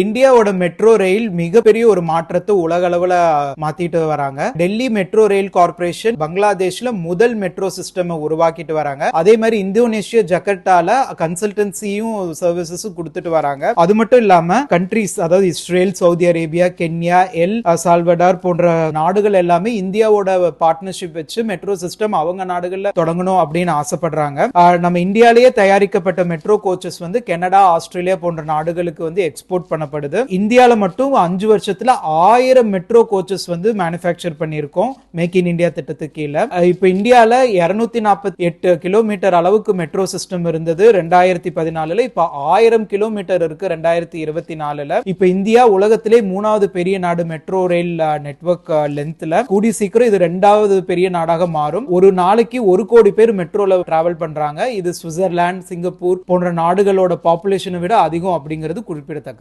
இந்தியாவோட metro rail மிகப்பெரிய ஒரு மாற்றத்தை உலக அளவுல மாத்திட்டு வராங்க. டெல்லி மெட்ரோ ரயில் கார்ப்பரேஷன் பங்களாதேஷ்ல முதல் மெட்ரோ சிஸ்டம் உருவாக்கிட்டு வராங்க. அதே மாதிரி இந்தோனேஷியா ஜகர்டால கன்சல்டன்சியும் சர்வீசஸும் கொடுத்துட்டு வராங்க. அது மட்டும் இல்லாம கண்ட்ரிஸ் அதாவது Israel Saudi Arabia Kenya El Salvador போன்ற நாடுகள் எல்லாமே இந்தியாவோட பார்ட்னர்ஷிப் வச்சு மெட்ரோ சிஸ்டம் அவங்க நாடுகள்ல தொடங்கணும் அப்படின்னு ஆசைப்படுறாங்க. நம்ம இந்தியாலேயே தயாரிக்கப்பட்ட மெட்ரோ கோச்சஸ் வந்து கனடா ஆஸ்திரேலியா போன்ற நாடுகளுக்கு வந்து எக்ஸ்போர்ட் பண்ணப்படுது இந்தியாவில் மட்டும் அஞ்சு வருஷத்துல ஆயிரம் மெட்ரோ கோச்சஸ் வந்து மேனுஃபேக்சர் பண்ணியிருக்கோம். மேக் இன் இந்தியா திட்டத்துக்கு கீழே. இப்போ இந்தியாவில் இந்தியால இருநூத்தி நாற்பத்தி எட்டு கிலோமீட்டர் அளவுக்கு மெட்ரோ சிஸ்டம் இருந்தது ரெண்டாயிரத்தி பதினாலுல இப்போ ஆயிரம் கிலோமீட்டர் இருக்கு ரெண்டாயிரத்தி இருபத்தி நாலுல இப்போ இந்தியா உலகத்திலே மூணாவது பெரிய நாடு மெட்ரோ ரயில் நெட்வொர்க் லென்த்ல கூடி சீக்கிரம் இது ரெண்டாவது பெரிய நாடாக மாறும். ஒரு நாளைக்கு ஒரு கோடி பேர் மெட்ரோல டிராவல் பண்றாங்க. இது சுவிட்சர்லாந்து சிங்கப்பூர் போன்ற நாடுகளோட பாப்புலேஷனை விட அதிகம் அப்படிங்கிறது குறிப்பிடத்தக்கது.